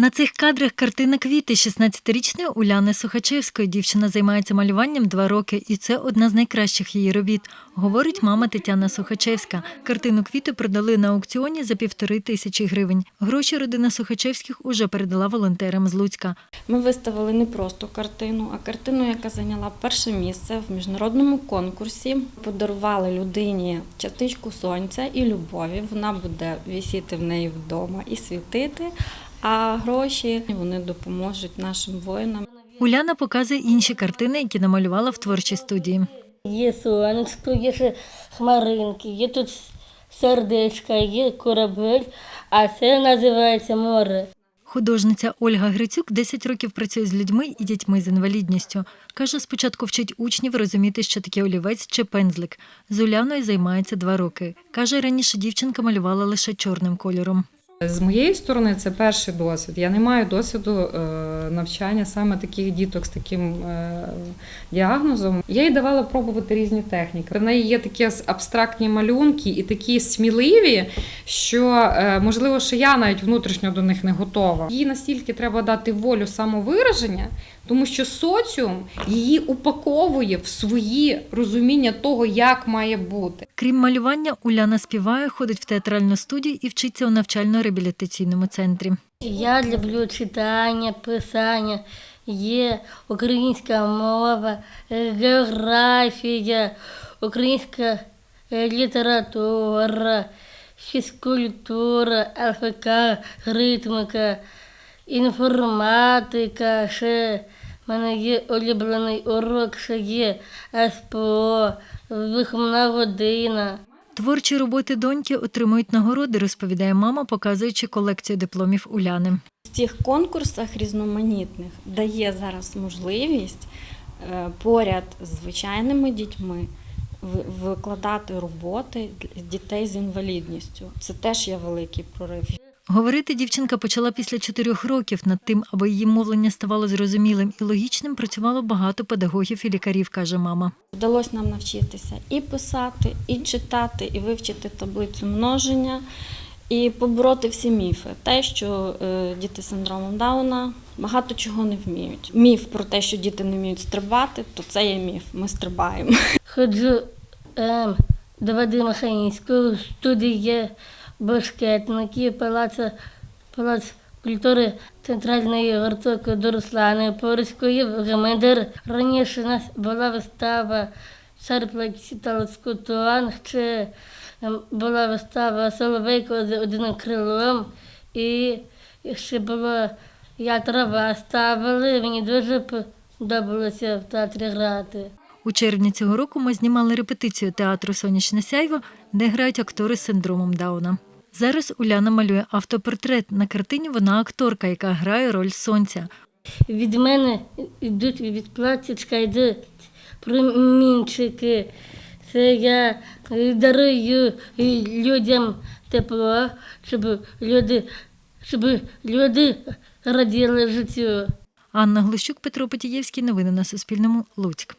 На цих кадрах картина квіти 16-річної Уляни Сухачевської. Дівчина займається малюванням два роки, і це одна з найкращих її робіт, говорить мама Тетяна Сухачевська. Картину квіти продали на аукціоні за півтори тисячі гривень. Гроші родина Сухачевських уже передала волонтерам з Луцька. Ми виставили не просто картину, а картину, яка зайняла перше місце в міжнародному конкурсі. Подарували людині частичку сонця і любові. Вона буде висіти в неї вдома і світити. А гроші вони допоможуть нашим воїнам. Уляна показує інші картини, які намалювала в творчій студії. Є сонечко, є хмаринки, є тут сердечка, є корабель, а це називається море. Художниця Ольга Грицюк 10 років працює з людьми і дітьми з інвалідністю. Каже, спочатку вчить учнів розуміти, що таке олівець чи пензлик. З Уляною займається два роки. Каже, раніше дівчинка малювала лише чорним кольором. З моєї сторони, це перший досвід. Я не маю досвіду е, навчання саме таких діток з таким е, діагнозом. Я їй давала пробувати різні техніки. В неї є такі абстрактні малюнки і такі сміливі, що е, можливо, що я навіть внутрішньо до них не готова. Їй настільки треба дати волю самовираження, тому що соціум її упаковує в свої розуміння того, як має бути. Крім малювання, Уляна співає, ходить в театральну студію і вчиться у навчально-реабілітаційному центрі. Я люблю читання, писання, є українська мова, географія, українська е, література, фізкультура, ЛФК, ритмика, інформатика, ще в мене є улюблений урок, ще є СПО, виховна година. Творчі роботи доньки отримують нагороди, розповідає мама, показуючи колекцію дипломів Уляни. В цих конкурсах різноманітних дає зараз можливість е, поряд з звичайними дітьми викладати роботи дітей з інвалідністю. Це теж є великий прорив. Говорити дівчинка почала після чотирьох років. Над тим, аби її мовлення ставало зрозумілим і логічним, працювало багато педагогів і лікарів, каже мама. Вдалося нам навчитися і писати, і читати, і вивчити таблицю множення, і побороти всі міфи. Те, що е, діти з синдромом Дауна багато чого не вміють. Міф про те, що діти не вміють стрибати, то це є міф. Ми стрибаємо. Ходжу ем, до Вадима Хаїнського, в студії є палац, палац культури центральної гурток до Руслани Порської, Гамедер. Раніше у нас була вистава Серплекс Талскутуан, ще ем, була вистава Соловейко з одним крилом, і ще була Я трава ставили, мені дуже подобалося в театрі грати. У червні цього року ми знімали репетицію театру Сонячне сяйво, де грають актори з синдромом Дауна. Зараз Уляна малює автопортрет. На картині вона акторка, яка грає роль сонця. Від мене йдуть від платічка, йдуть промінчики. Це я дарую людям тепло, щоб люди, щоб люди раділи життю. Анна Глущук, Петро Потієвський. Новини на Суспільному. Луцьк.